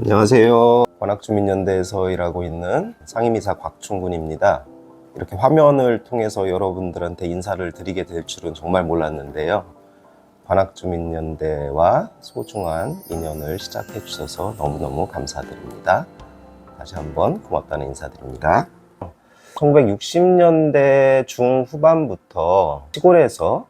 안녕하세요. 관악주민연대에서 일하고 있는 상임이사 곽충군입니다. 이렇게 화면을 통해서 여러분들한테 인사를 드리게 될 줄은 정말 몰랐는데요. 관악주민연대와 소중한 인연을 시작해 주셔서 너무너무 감사드립니다. 다시 한번 고맙다는 인사드립니다. 1960년대 중후반부터 시골에서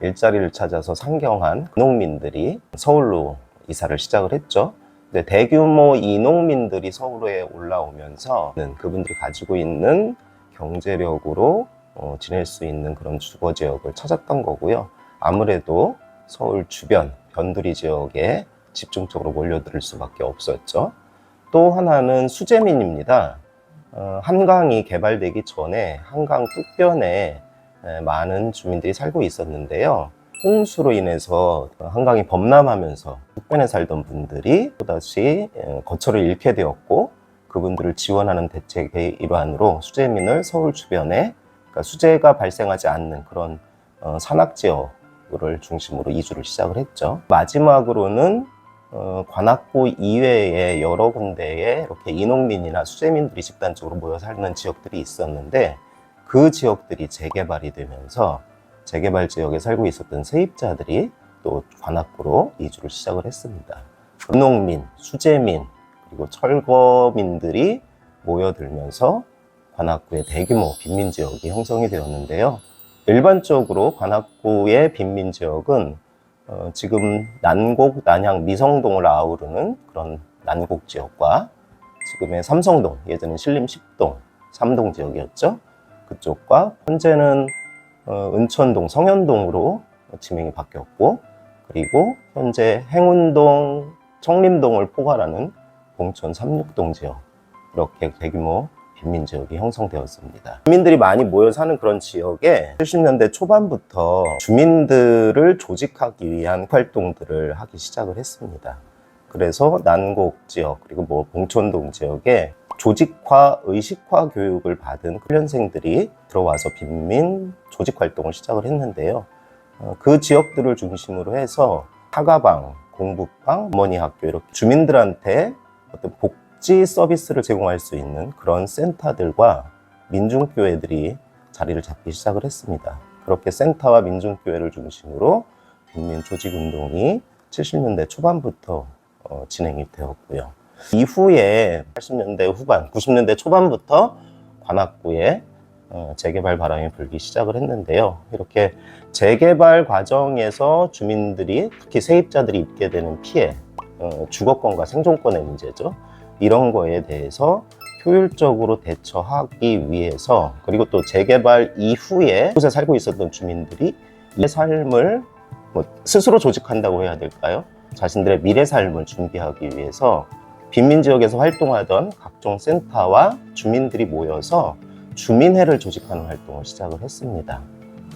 일자리를 찾아서 상경한 농민들이 서울로 이사를 시작을 했죠. 근데 대규모 이농민들이 서울에 올라오면서 그분들이 가지고 있는 경제력으로 어, 지낼 수 있는 그런 주거 지역을 찾았던 거고요. 아무래도 서울 주변 변두리 지역에 집중적으로 몰려들 수밖에 없었죠. 또 하나는 수재민입니다. 어, 한강이 개발되기 전에 한강 끝변에 에, 많은 주민들이 살고 있었는데요. 홍수로 인해서 한강이 범람하면서 북변에 살던 분들이 또다시 에, 거처를 잃게 되었고 그분들을 지원하는 대책의 일환으로 수재민을 서울 주변에 그러니까 수재가 발생하지 않는 그런 어, 산악 지역을 중심으로 이주를 시작을 했죠. 마지막으로는 어, 관악구 이외에 여러 군데에 이렇게 인농민이나 수재민들이 집단적으로 모여 사는 지역들이 있었는데 그 지역들이 재개발이 되면서 재개발 지역에 살고 있었던 세입자들이 또 관악구로 이주를 시작을 했습니다. 인농민, 수재민, 그리고 철거민들이 모여들면서 관악구의 대규모 빈민 지역이 형성이 되었는데요. 일반적으로 관악구의 빈민 지역은 어, 지금 난곡, 난양, 미성동을 아우르는 그런 난곡 지역과 지금의 삼성동, 예전엔 신림 10동, 3동 지역이었죠. 그쪽과 현재는 어, 은천동, 성현동으로 지명이 바뀌었고 그리고 현재 행운동, 청림동을 포괄하는 봉천 36동 지역 이렇게 대규모 빈민 지역이 형성되었습니다. 주민들이 많이 모여 사는 그런 지역에 70년대 초반부터 주민들을 조직하기 위한 활동들을 하기 시작을 했습니다. 그래서 난곡 지역 그리고 뭐 봉천동 지역에 조직화, 의식화 교육을 받은 훈련생들이 들어와서 빈민 조직 활동을 시작을 했는데요. 어, 그 지역들을 중심으로 해서 사가방, 공부방, 어머니 학교 이렇게 주민들한테 어떤 복지 서비스를 제공할 수 있는 그런 센터들과 민중교회들이 자리를 잡기 시작을 했습니다. 그렇게 센터와 민중교회를 중심으로 빈민 조직 운동이 70년대 초반부터 어, 진행이 되었고요. 이후에 80년대 후반, 90년대 초반부터 관악구에 어, 재개발 바람이 불기 시작을 했는데요. 이렇게 재개발 과정에서 주민들이 특히 세입자들이 입게 되는 피해, 어, 주거권과 생존권의 문제죠. 이런 거에 대해서 효율적으로 대처하기 위해서 그리고 또 재개발 이후에 곳에 살고 있었던 주민들이 이 삶을 뭐 스스로 조직한다고 해야 될까요? 자신들의 미래 삶을 준비하기 위해서 빈민 지역에서 활동하던 각종 센터와 주민들이 모여서 주민회를 조직하는 활동을 시작을 했습니다.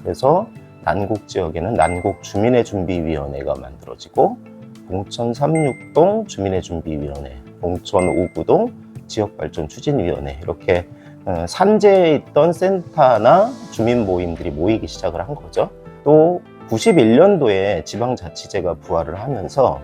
그래서 난곡 지역에는 난곡 주민회 준비위원회가 만들어지고 봉천 36동 주민회 준비위원회, 봉천 5구동 지역발전 추진위원회 이렇게 어, 산재에 있던 센터나 주민 모임들이 모이기 시작을 한 거죠. 또 91년도에 지방자치제가 부활을 하면서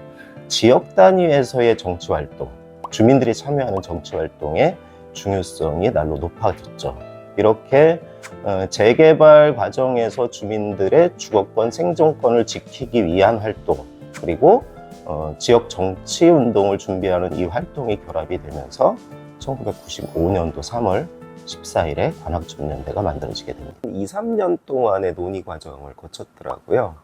지역 단위에서의 정치 활동, 주민들이 참여하는 정치 활동의 중요성이 날로 높아졌죠. 이렇게 어, 재개발 과정에서 주민들의 주거권, 생존권을 지키기 위한 활동, 그리고 어, 지역 정치 운동을 준비하는 이 활동이 결합이 되면서 1995년도 3월 14일에 관악주민연대가 만들어지게 됩니다. 2, 3년 동안의 논의 과정을 거쳤더라고요.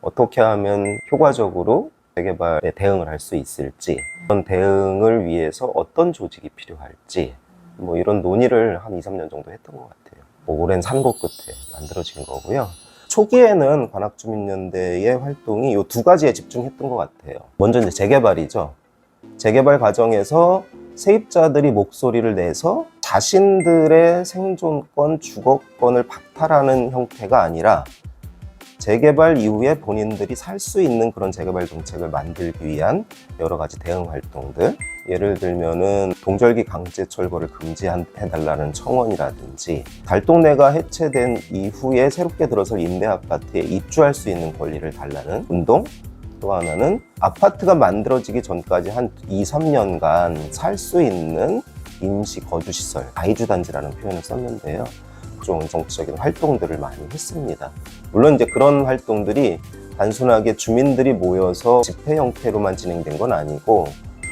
어떻게 하면 효과적으로 재개발에 대응을 할 수 있을지, 그런 대응을 위해서 어떤 조직이 필요할지, 뭐 이런 논의를 한 2, 3년 정도 했던 것 같아요. 뭐 오랜 산고 끝에 만들어진 거고요. 초기에는 관악주민연대의 활동이 이 두 가지에 집중했던 것 같아요. 먼저 이제 재개발이죠. 재개발 과정에서 세입자들이 목소리를 내서 자신들의 생존권, 주거권을 박탈하는 형태가 아니라 재개발 이후에 본인들이 살 수 있는 그런 재개발 정책을 만들기 위한 여러 가지 대응 활동들 예를 들면은 동절기 강제 철거를 금지해달라는 청원이라든지 달동네가 해체된 이후에 새롭게 들어설 임대 아파트에 입주할 수 있는 권리를 달라는 운동 또 하나는 아파트가 만들어지기 전까지 한 2, 3년간 살 수 있는 임시 거주시설, 아이주단지라는 표현을 썼는데요. 좀 정치적인 활동들을 많이 했습니다. 물론 이제 그런 활동들이 단순하게 주민들이 모여서 집회 형태로만 진행된 건 아니고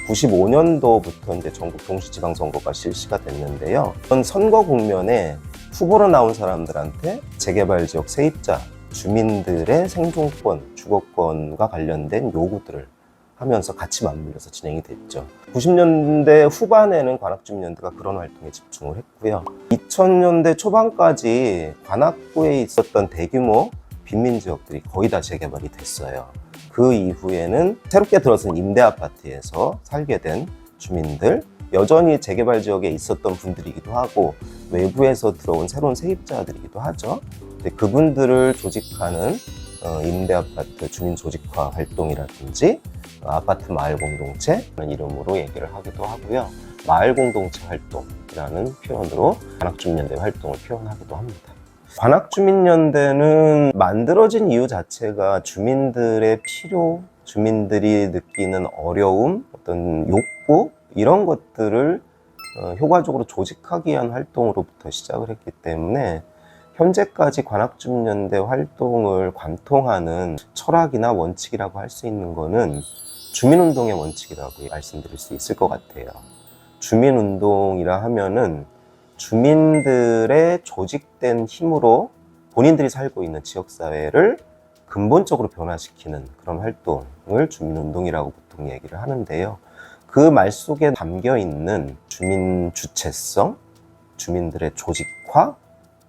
95년도부터 이제 전국 동시지방선거가 실시가 됐는데요. 그런 선거 국면에 후보로 나온 사람들한테 재개발 지역 세입자, 주민들의 생존권, 주거권과 관련된 요구들을 하면서 같이 맞물려서 진행이 됐죠. 90년대 후반에는 관악주민연대가 그런 활동에 집중을 했고요. 2000년대 초반까지 관악구에 있었던 대규모 빈민 지역들이 거의 다 재개발이 됐어요. 그 이후에는 새롭게 들어선 임대 아파트에서 살게 된 주민들, 여전히 재개발 지역에 있었던 분들이기도 하고 외부에서 들어온 새로운 세입자들이기도 하죠. 그분들을 조직하는 어, 임대 아파트 주민 조직화 활동이라든지 어, 아파트 마을 공동체 라는 이름으로 얘기를 하기도 하고요. 마을 공동체 활동이라는 표현으로 관악주민연대 활동을 표현하기도 합니다. 관악주민연대는 만들어진 이유 자체가 주민들의 필요, 주민들이 느끼는 어려움, 어떤 욕구 이런 것들을 어, 효과적으로 조직하기 위한 활동으로부터 시작을 했기 때문에 현재까지 관악주민연대 활동을 관통하는 철학이나 원칙이라고 할 수 있는 거는 주민운동의 원칙이라고 말씀드릴 수 있을 것 같아요. 주민운동이라 하면은 주민들의 조직된 힘으로 본인들이 살고 있는 지역사회를 근본적으로 변화시키는 그런 활동을 주민운동이라고 보통 얘기를 하는데요. 그 말 속에 담겨 있는 주민 주체성, 주민들의 조직화,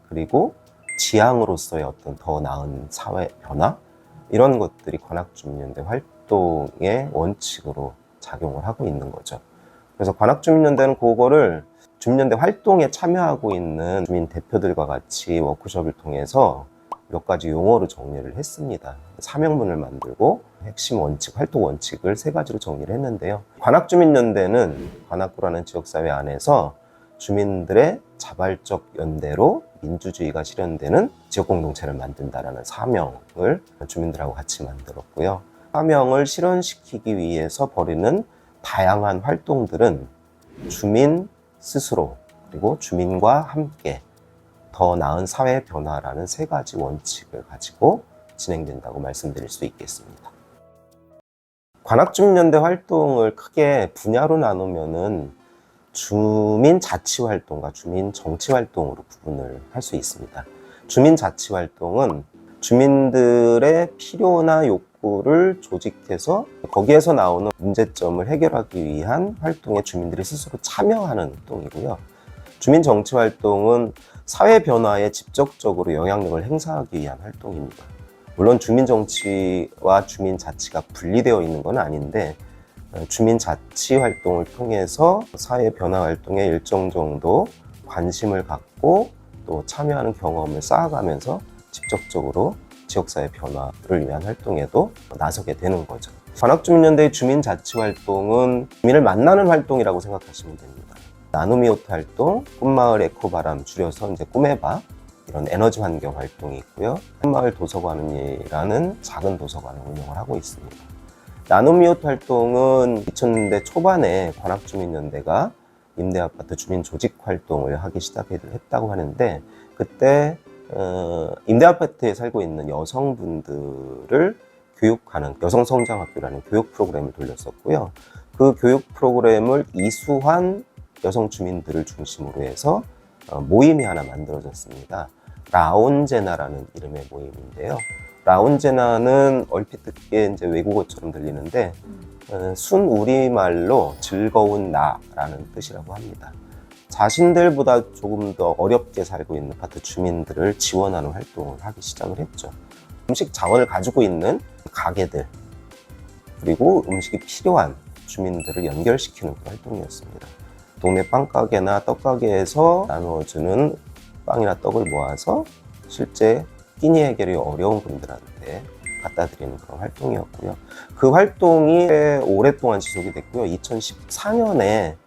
그리고 지향으로서의 어떤 더 나은 사회 변화, 이런 것들이 관악주민연대 활동 의 원칙으로 작용을 하고 있는 거죠. 그래서 관악주민연대는 그거를 주민연대 활동에 참여하고 있는 주민 대표들과 같이 워크숍을 통해서 몇 가지 용어로 정리를 했습니다. 사명문을 만들고 핵심 원칙, 활동 원칙을 세 가지로 정리를 했는데요. 관악주민연대는 관악구라는 지역사회 안에서 주민들의 자발적 연대로 민주주의가 실현되는 지역공동체를 만든다라는 사명을 주민들하고 같이 만들었고요. 사명을 실현시키기 위해서 벌이는 다양한 활동들은 주민 스스로 그리고 주민과 함께 더 나은 사회 변화라는 세 가지 원칙을 가지고 진행된다고 말씀드릴 수 있겠습니다. 관악주민연대 활동을 크게 분야로 나누면은 주민 자치 활동과 주민 정치 활동으로 구분을 할 수 있습니다. 주민 자치 활동은 주민들의 필요나 욕구 를 조직해서 거기에서 나오는 문제점을 해결하기 위한 활동에 주민들이 스스로 참여하는 활동이고요. 주민 정치 활동은 사회 변화에 직접적으로 영향력을 행사하기 위한 활동입니다. 물론 주민 정치와 주민 자치가 분리되어 있는 건 아닌데 어, 주민 자치 활동을 통해서 사회 변화 활동에 일정 정도 관심을 갖고 또 참여하는 경험을 쌓아가면서 직접적으로 지역사회 변화를 위한 활동에도 나서게 되는 거죠. 관악주민연대의 주민자치 활동은 주민을 만나는 활동이라고 생각하시면 됩니다. 나눔이 옷 활동, 꿈마을 에코바람 줄여서 이제 꿈해봐 이런 에너지 환경 활동이 있고요. 꿈마을 도서관이라는 작은 도서관을 운영을 하고 있습니다. 나눔이웃 활동은 2000년대 초반에 관악주민연대가 임대아파트 주민 조직 활동을 하기 시작했다고 하는데 그때 어, 임대 아파트에 살고 있는 여성분들을 교육하는 여성 성장 학교라는 교육 프로그램을 돌렸었고요. 그 교육 프로그램을 이수한 여성 주민들을 중심으로 해서 어, 모임이 하나 만들어졌습니다. 라온제나라는 이름의 모임인데요. 라운제나는 얼핏 듣기에 이제 외국어처럼 들리는데 어, 순 우리말로 즐거운 나라는 뜻이라고 합니다. 자신들보다 조금 더 어렵게 살고 있는 아파트 주민들을 지원하는 활동을 하기 시작을 했죠. 음식 자원을 가지고 있는 가게들 그리고 음식이 필요한 주민들을 연결시키는 활동이었습니다. 동네 빵가게나 떡가게에서 나누어주는 빵이나 떡을 모아서 실제 끼니 해결이 어려운 분들한테 갖다 드리는 그런 활동이었고요. 그 활동이 오랫동안 지속이 됐고요. 2014년에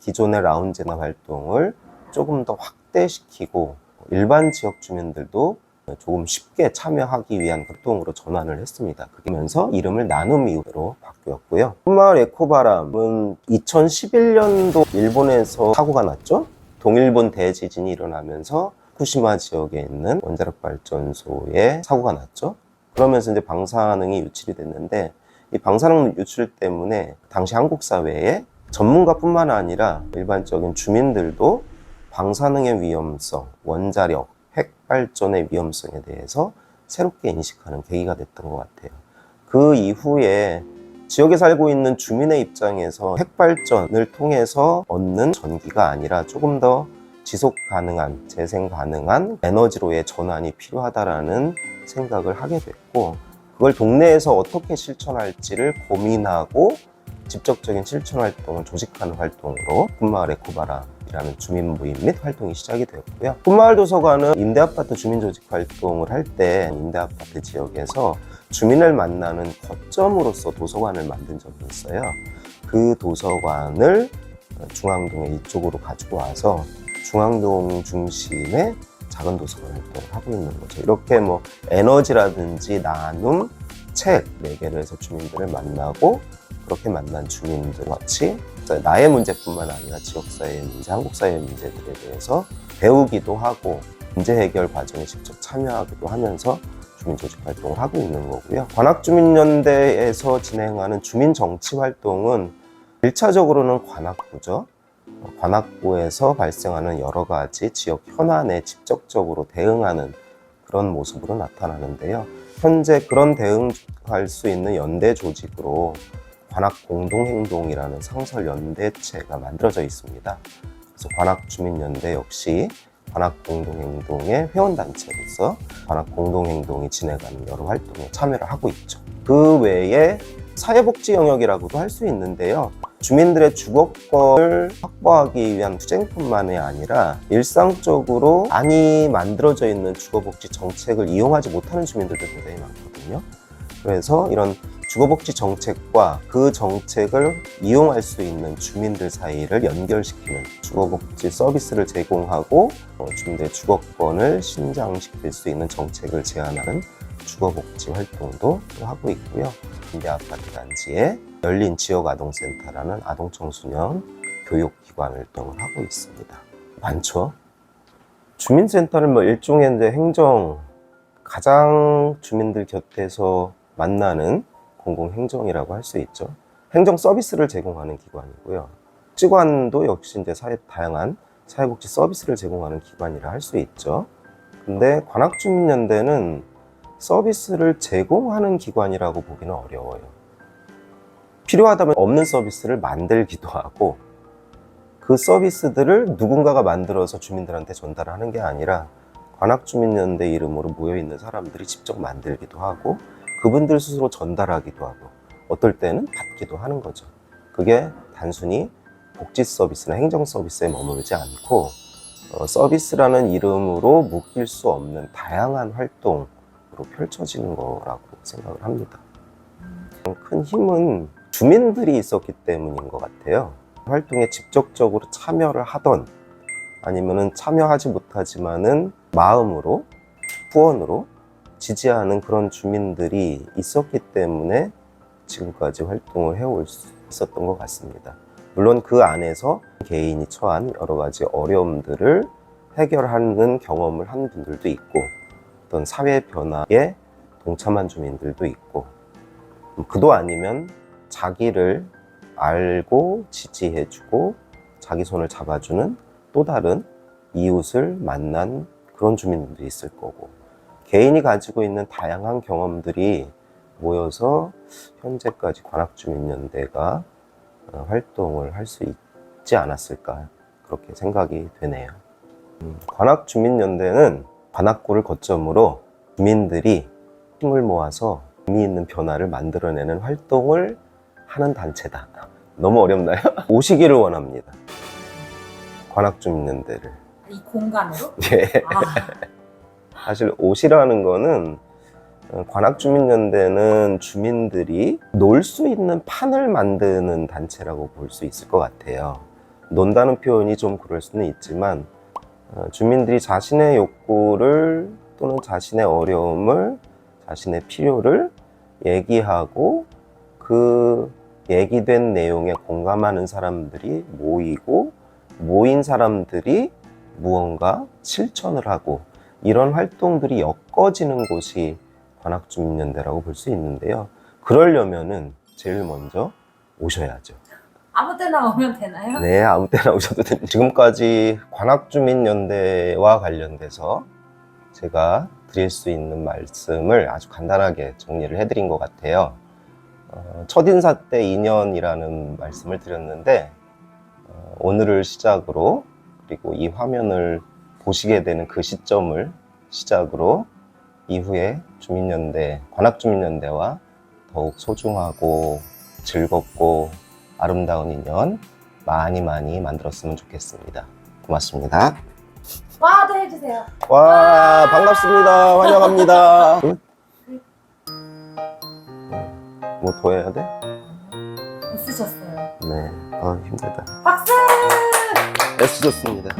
기존의 라운제나 활동을 조금 더 확대시키고 일반 지역 주민들도 조금 쉽게 참여하기 위한 활동으로 전환을 했습니다. 그러면서 이름을 나눔이로 바뀌었고요. 푸마을 에코바람은 2011년도 일본에서 사고가 났죠. 동일본 대지진이 일어나면서 후쿠시마 지역에 있는 원자력 발전소에 사고가 났죠. 그러면서 이제 방사능이 유출이 됐는데 이 방사능 유출 때문에 당시 한국 사회에 전문가뿐만 아니라 일반적인 주민들도 방사능의 위험성, 원자력, 핵 발전의 위험성에 대해서 새롭게 인식하는 계기가 됐던 것 같아요. 그 이후에 지역에 살고 있는 주민의 입장에서 핵 발전을 통해서 얻는 전기가 아니라 조금 더 지속 가능한, 재생 가능한 에너지로의 전환이 필요하다라는 생각을 하게 됐고, 그걸 동네에서 어떻게 실천할지를 고민하고 직접적인 실천 활동을 조직하는 활동으로 꿈마을 에코바람이라는 주민 모임 및 활동이 시작이 되었고요. 꿈마을 도서관은 임대 아파트 주민 조직 활동을 할 때 임대 아파트 지역에서 주민을 만나는 거점으로서 도서관을 만든 적이 있어요. 그 도서관을 중앙동에 이쪽으로 가지고 와서 중앙동 중심의 작은 도서관 활동을 하고 있는 거죠. 이렇게 뭐 에너지라든지 나눔, 책네 개를 해서 주민들을 만나고 그렇게 만난 주민들 같이 나의 문제뿐만 아니라 지역사회의 문제, 한국사회의 문제들에 대해서 배우기도 하고 문제 해결 과정에 직접 참여하기도 하면서 주민 조직 활동을 하고 있는 거고요. 관악주민연대에서 진행하는 주민 정치 활동은 1차적으로는 관악구죠. 관악구에서 발생하는 여러 가지 지역 현안에 직접적으로 대응하는 그런 모습으로 나타나는데요. 현재 그런 대응할 수 있는 연대 조직으로 관악 공동행동이라는 상설 연대체가 만들어져 있습니다. 그래서 관악 주민연대 역시 관악 공동행동의 회원단체로서 관악 공동행동이 진행하는 여러 활동에 참여를 하고 있죠. 그 외에 사회복지 영역이라고도 할 수 있는데요. 주민들의 주거권을 확보하기 위한 투쟁뿐만이 아니라 일상적으로 많이 만들어져 있는 주거복지 정책을 이용하지 못하는 주민들도 굉장히 많거든요. 그래서 이런 주거복지 정책과 그 정책을 이용할 수 있는 주민들 사이를 연결시키는 주거복지 서비스를 제공하고 어, 주민들의 주거권을 신장시킬 수 있는 정책을 제안하는 주거복지 활동도 또 하고 있고요. 임대아파트 단지에 열린 지역아동센터라는 아동청소년 교육기관 활동을 하고 있습니다. 많죠? 주민센터는 뭐 일종의 이제 행정, 가장 주민들 곁에서 만나는 공공행정이라고 할 수 있죠. 행정 서비스를 제공하는 기관이고요. 복지관도 역시 이제 사회 다양한 사회복지 서비스를 제공하는 기관이라 할 수 있죠. 근데 관악주민연대는 서비스를 제공하는 기관이라고 보기는 어려워요. 필요하다면 없는 서비스를 만들기도 하고 그 서비스들을 누군가가 만들어서 주민들한테 전달하는 게 아니라 관악주민연대 이름으로 모여있는 사람들이 직접 만들기도 하고 그분들 스스로 전달하기도 하고 어떨 때는 받기도 하는 거죠. 그게 단순히 복지 서비스나 행정 서비스에 머무르지 않고 어, 서비스라는 이름으로 묶일 수 없는 다양한 활동 으로 펼쳐지는 거라고 생각을 합니다. 큰 힘은 주민들이 있었기 때문인 것 같아요. 활동에 직접적으로 참여를 하던 아니면은 참여하지 못하지만은 마음으로 후원으로 지지하는 그런 주민들이 있었기 때문에 지금까지 활동을 해올 수 있었던 것 같습니다. 물론 그 안에서 개인이 처한 여러 가지 어려움들을 해결하는 경험을 한 분들도 있고 어떤 사회 변화에 동참한 주민들도 있고 그도 아니면 자기를 알고 지지해주고 자기 손을 잡아주는 또 다른 이웃을 만난 그런 주민들도 있을 거고 개인이 가지고 있는 다양한 경험들이 모여서 현재까지 관악주민연대가 어, 활동을 할 수 있지 않았을까 그렇게 생각이 되네요. 음, 관악주민연대는 관악구를 거점으로 주민들이 힘을 모아서 의미 있는 변화를 만들어내는 활동을 하는 단체다. 너무 어렵나요? 오시기를 원합니다. 관악주민연대를. 이 공간으로? 예. 아, 사실 옷이라는 거는 어, 관악주민연대는 주민들이 놀 수 있는 판을 만드는 단체라고 볼 수 있을 것 같아요. 논다는 표현이 좀 그럴 수는 있지만 어, 주민들이 자신의 욕구를 또 또는 자신의 어려움을, 자신의 필요를 얘기하고 그 얘기된 내용에 공감하는 사람들이 모이고 모인 사람들이 무언가 실천을 하고 이런 활동들이 엮어지는 곳이 관악주민연대라고 볼 수 있는데요. 그러려면은 제일 먼저 오셔야죠. 아무 때나 오면 되나요? 네, 아무 때나 오셔도 됩니다. 지금까지 관악주민연대와 관련돼서 제가 드릴 수 있는 말씀을 아주 간단하게 정리를 해드린 것 같아요. 어, 첫인사 때 인연이라는 말씀을 드렸는데 어, 오늘을 시작으로 그리고 이 화면을 보시게 되는 그 시점을 시작으로 이후에 주민연대, 관악주민연대와 더욱 소중하고 즐겁고 아름다운 인연 많이 많이 만들었으면 좋겠습니다. 고맙습니다. 와도 해주세요. 와 반갑습니다. 환영합니다. 뭐더 해야 돼? 있으셨어요. 네. 아 힘들다. 박수! 애쓰셨습니다.